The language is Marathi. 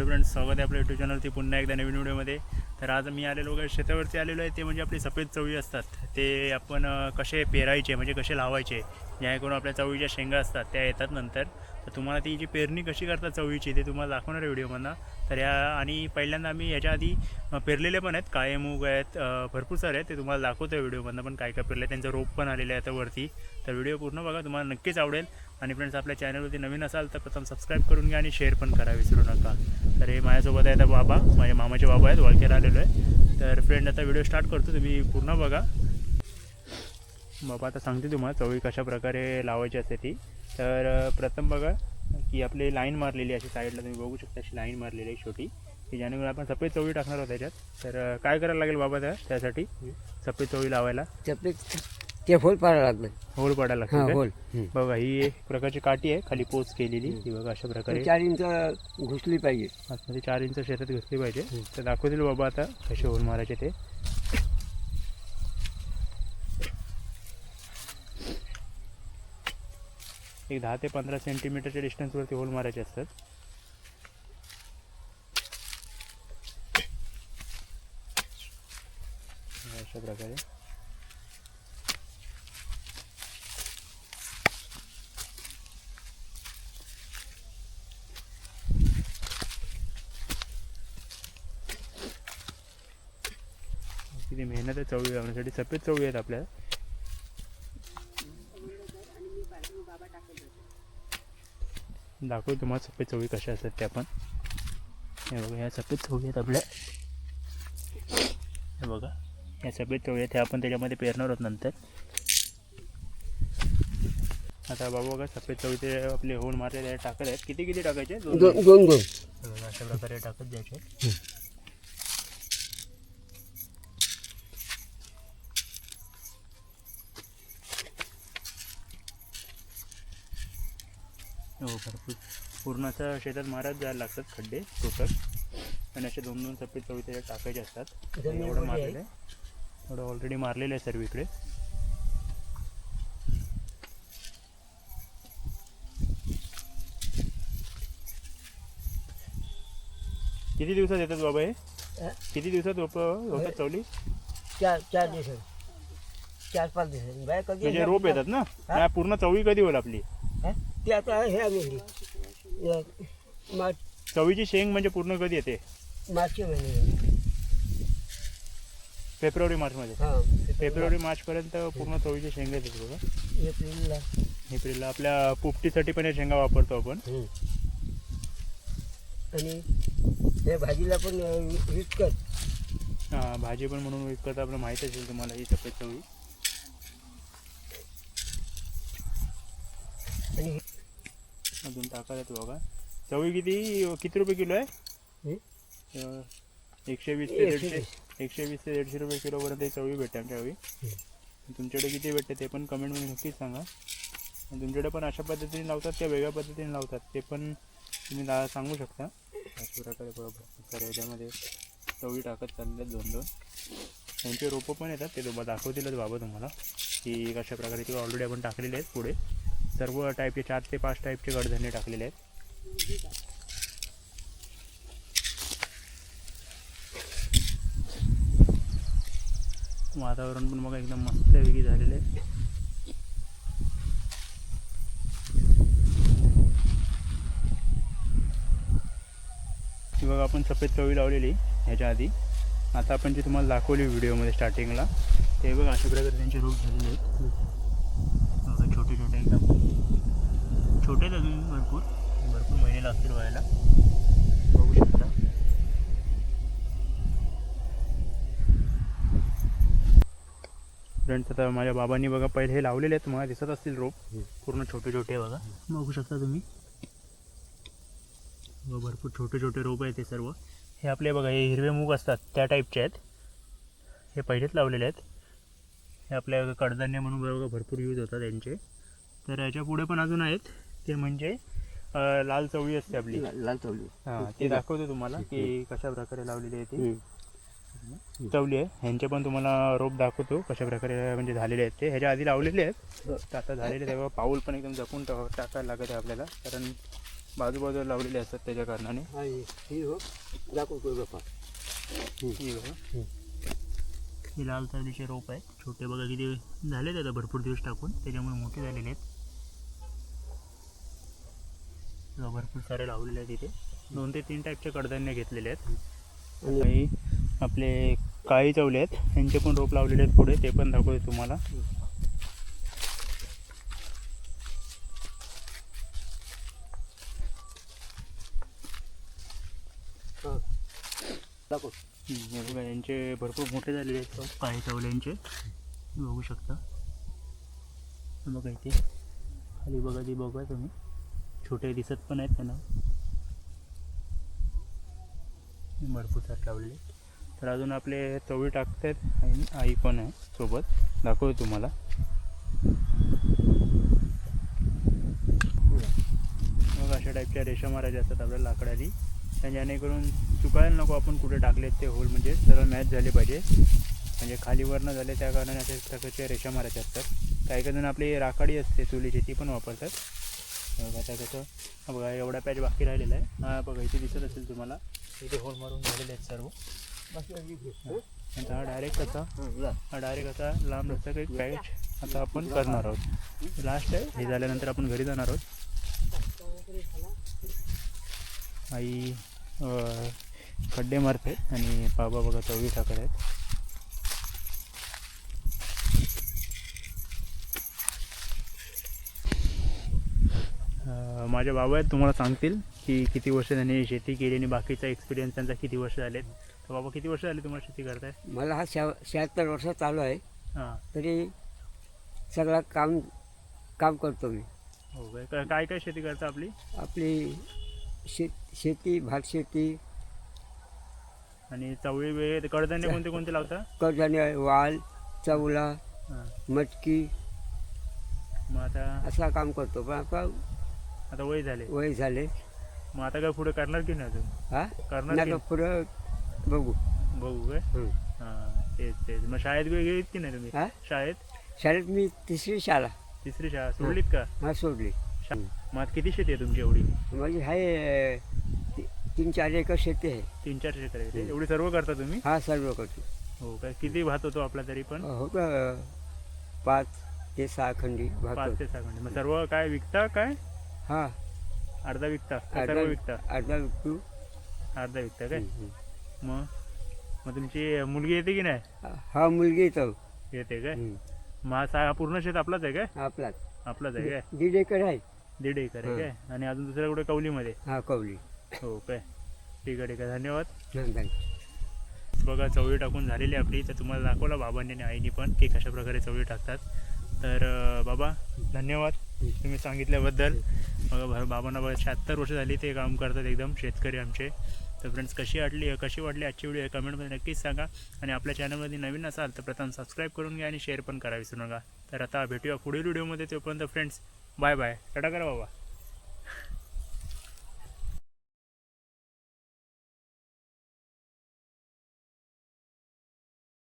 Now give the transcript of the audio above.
हॅलो फ्रेंड्स स्वागत आहे आपल्या यूट्यूब चॅनलवरती पुन्हा एकदा नवीन व्हिडिओमध्ये. तर आज मी आलेलो वगैरे शेतावरती आलेलो आहे ते म्हणजे आपली सफेद चवळी असतात. ते आपण कसे पेरायचे म्हणजे कसे लावायचे जेणेकरून आपल्या चवळीच्या शेंगा असतात त्या येतात नंतर. तर तुम्हाला ती जी पेरणी कशी करतात चवळीची ते तुम्हाला दाखवणार आहे व्हिडिओमधनं. तर या आणि पहिल्यांदा आम्ही याच्या आधी पेरलेले पण आहेत काळे मूग आहेत भरपूर सारे आहेत ते तुम्हाला दाखवतो आहे व्हिडिओमधनं पण काय काय पेरलं आहे त्यांचं रोप पण आलेलं आहे आता वरती. तर व्हिडिओ पूर्ण बघा तुम्हाला नक्कीच आवडेल. आणि फ्रेंड्स आपल्या चॅनलवरती नवीन असाल तर प्रथम सबस्क्राईब करून घ्या आणि शेअर पण करा विसरू नका. तर हे माझ्यासोबत आहे आता बाबा. माझ्या मामाचे बाबा आहेत वळखेला आलेलो आहे. तर फ्रेंड आता व्हिडिओ स्टार्ट करतो. तुम्ही पूर्ण बघा. बाबा आता सांगते तुम्हाला चवळी कशा प्रकारे लावायची असते ती. तर प्रथम बघा की आपली लाईन मारलेली आहे अशी साईडला तुम्ही बघू शकता अशी लाईन मारलेली आहे छोटी. की ज्यानेकरून आपण सफेद चवळी टाकणार आहोत त्याच्यात. तर काय करायला लागेल बाबा त्या त्यासाठी? सफेद चवळी लावायला. सफेद ते होल पाडायला लागलं. होल पडायला हा लागते होल. बघा ही एक प्रकारची काठी आहे खाली पोच केलेली ही बघा अशा प्रकारे. चार इंच घुसली पाहिजे. आतमध्ये चार इंच शेतात घुसली पाहिजे. तर दाखवतील बाबा आता कसे होल मारायचे ते. एक दहा ते पंधरा सेंटीमीटरच्या डिस्टन्सवरती होल मारायचे असतात. अशा प्रकारे. मेहनत आहे चवळी लावण्यासाठी सफेद चवळी आहेत आपल्या. दाखवू तुम्हाला सफेद चवळी कशा असतात त्या पण. हे बघा ह्या सफेद चवळी आहेत आपल्या. हे बघा ह्या सफेद चवळी आहेत ह्या आपण त्याच्यामध्ये पेरणार आहोत नंतर. आता बाबा बघा सफेद चवळी ते आपले होल मारलेले टाकत आहेत. किती किती टाकायचे दोन दोन अशा प्रकारे टाकत द्यायचे हो भरपूर. पूर्ण असं शेतात मारत जायला लागतात खड्डे तुटक. आणि असे दोन दोन सफेद चवळी त्याच्यात टाकायचे असतात. एवढं. मारलेलं आहे. एवढं ऑलरेडी मारलेलं आहे सर्व इकडे. किती दिवसात येतात बाबा हे? किती दिवसात रोप होतात चवली? चार चार दिवस चार पाच दिवस बाय कधी म्हणजे रोप येतात ना? पूर्ण चवळी कधी होईल आपली? हा? ते आता हे आम्ही मार्च चवळीची शेंग म्हणजे पूर्ण कधी येते? मार्चच्या महिने फेब्रुवारी मार्चमध्ये. हां फेब्रुवारी मार्चपर्यंत पूर्ण चवळीची शेंग येतात बघा एप्रिलला. एप्रिलला. आपल्या पोपटीसाठी पण या शेंगा वापरतो आपण. आणि हे भाजीला पण विकत. हा, भाजी पण म्हणून विकत आपलं माहीत असेल तुम्हाला ही सफेद चवळी आणि अजून टाकायला तू बघा. चवळी किती? किती रुपये किलो आहे? हे? एकशे वीस ते एकशे दीडशे एकशे वीस ते दीडशे रुपये किलोपर्यंत चवळी भेटते आमच्या गावी तुमच्याकडे किती भेटते ते पण कमेंटमध्ये नक्कीच सांगा. आणि तुमच्याकडे पण अशा पद्धतीने लावतात त्या वेगळ्या पद्धतीने लावतात? ते पण तुम्ही सांगू शकता. अशा प्रकारे बरोबर तर याच्यामध्ये चवळी टाकत चालले दोन दोन. त्यांचे रोपं पण येतात ते दाखवतीलच बाबा तुम्हाला की कशा प्रकारे ते ऑलरेडी आपण टाकलेले आहेत पुढे. सर्व टाईपचे चार ते पाच टाईपचे कडधान्य टाकलेले आहेत. वातावरण पण बघा एकदम मस्त वेगळी झालेलं आहे. ही बघा आपण सफेद कवी लावलेली ह्याच्या आधी. आता आपण जी तुम्हाला दाखवली व्हिडिओमध्ये स्टार्टिंगला ते बघा अशा प्रकारे त्यांचे रोग झालेले आहेत बघा छोटे छोटे एकदम छोटे आहेत अजून भरपूर. भरपूर महिने लागतील व्हायला बघू शकता. फ्रेंड्स आता माझ्या बाबांनी बघा पहिले हे लावलेले आहेत तुम्हाला दिसत असतील रोप पूर्ण छोटे छोटे बघा. बघू शकता तुम्ही. बघा, भरपूर छोटे छोटे रोप आहेत ते सर्व. हे आपले बघा हे हिरवे मूग असतात त्या टाईपचे आहेत. हे पहिलेच लावलेले आहेत. हे आपल्या कडधान्य म्हणून बघा भरपूर यूज होतात त्यांचे तर याच्यापुढे पण अजून आहेत. ते म्हणजे लाल चवळी असते आपली. ला- लाल चवली हां ते दाखवतो तुम्हाला की कशा प्रकारे लावलेली आहे ती. चवली आहे. ह्यांचे पण तुम्हाला रोप दाखवतो कशा प्रकारे म्हणजे झालेले आहेत ते. ह्याच्या आधी लावलेले आहेत. तर आता झालेले तेव्हा पाऊल पण एकदम जपून टाकायला लागत आहे आपल्याला. कारण बाजूबाजूला लावलेले असतात त्याच्या कारणाने. हा ही बघा लाल सावलीचे रोप आहे छोटे बघा किती झालेत आता. भरपूर दिवस टाकून. त्याच्यामुळे मोठे झालेले आहेत बघा, भरपूर सारे लावलेले आहेत इथे. दोन ते तीन टाईपचे कडधान्य घेतलेले आहेत. आणि आपले काळी चवले आहेत. यांचे पण रोप लावलेले आहेत पुढे. ते पण दाखवते तुम्हाला. बघा यांचे भरपूर मोठे झालेले आहेत. काळी चवल्यांचे बघू शकता. बघा इथे. खाली बघा ती बघा तुम्ही. छोटे दिसत पण आहेत त्यांना. भरपूर सारे तर अजून आपले चवळी टाकतात आणि आई पण आहे सोबत. दाखवतो तुम्हाला. मग अशा टाईपच्या रेषा मारायच्या असतात आपल्या लाकडाची. त्या जेणेकरून चुकायला नको आपण कुठे टाकलेत ते होल म्हणजे सर्व मॅच झाले पाहिजे. म्हणजे खालीवर न झाले त्या कारणाने अशा प्रकारच्या रेषा मारायच्या असतात. काही काही जण आपली राखाडी असते चुलीची ती पण वापरतात. आता कसं हा बघा एवढा पॅच बाकी राहिलेला आहे हा बघा इथे दिसत असेल तुम्हाला. इथे होल मारून झालेले आहेत सर्व. हं? आता हा डायरेक्ट कसा हं. हा डायरेक्ट असा लांब रस्ता काही पॅच आता आपण करणार आहोत. लास्ट आहे. हे झाल्यानंतर आपण घरी जाणार आहोत. आई अं, खड्डे मारते आणि बाबा बघा चवळी टाकत आहेत अं, माझे बाबा आहेत तुम्हाला सांगतील की किती वर्ष त्यांनी शेती केली आणि बाकीचा एक्सपिरियन्स त्यांचा किती वर्ष झालेत. तर बाबा किती वर्ष झाले तुम्हाला शेती करताय? मला हा शहा शहात्तर वर्ष चालू आहे. हां. तरी सगळं काम काम करतो मी. हो काय काय- काय काय शेती करता आपली? आपली शेत शेती भात शेती. आणि चवळी वेळ कडधान्य कोणते कोणते लावता? कडधान्य वाल चवला हां. मटकी. मग आता असा काम करतो. पण आता आता वय झाले. वय झाले. मग आता काय पुढे करणार की नाही अजून? हा? करणार की आता पुढं बघू. बघू काय? हं. हां तेच तेच. मग शाळेत गेलीत की नाही तुम्ही? हा? शाळेत? शाळेत मी तिसरी शाळा. तिसरी शाळा सोडलीत का? हा सोडली. शा- मग आता किती शेती आहे तुमची एवढी? माझी आहे ती- तीन चार एकर शेती आहे. तीन चार शेती आहे? एवढी सर्व करता तुम्ही? हा सर्व करतो. हो काय? किती भात होतो आपला तरी पण? होतं पाच ते सहा खंडी पाच भाकर ते सहा घंटे मग सर्व काय विकता काय? हा. अर्धा विकता का अर्धा सर्व विकता? अर्धा विकतो अर्धा विकता काय. मग? मग तुमची मुलगी येते की नाही? हा मुलगी येतो. येते काय. मग हा सा- पूर्ण शेत आपलाच आहे काय? आपलाच. आपलाच आहे काय? दीड एकर आहे. दीड एकर आहे. काय? आणि अजून दुसऱ्या कुठे? कवलीमध्ये? हा कवली. हो काय? ठीक आहे ठीक आहे. धन्यवाद. नंदन बघा चवळी टाकून झालेली आहे आपली. तर तुम्हाला दाखवलं बाबांनी आणि आईनी पण की कशा प्रकारे चवळी टाकतात. तर अं, बाबा धन्यवाद. तुम्ही सांगितल्याबद्दल. बघा बाबांना बघा शहात्तर वर्ष झाली ते काम करतात एकदम शेतकरी आमचे. तर फ्रेंड्स कशी वाटली कशी वाटली आजची व्हिडिओ कमेंटमध्ये नक्कीच सांगा. आणि आपल्या चॅनलमध्ये नवीन असाल तर प्रथम सबस्क्राईब करून घ्या आणि शेअर पण करा विसरू नका. तर आता भेटूया पुढील व्हिडिओमध्ये तोपर्यंत फ्रेंड्स बाय बाय टाटा करा बाबा.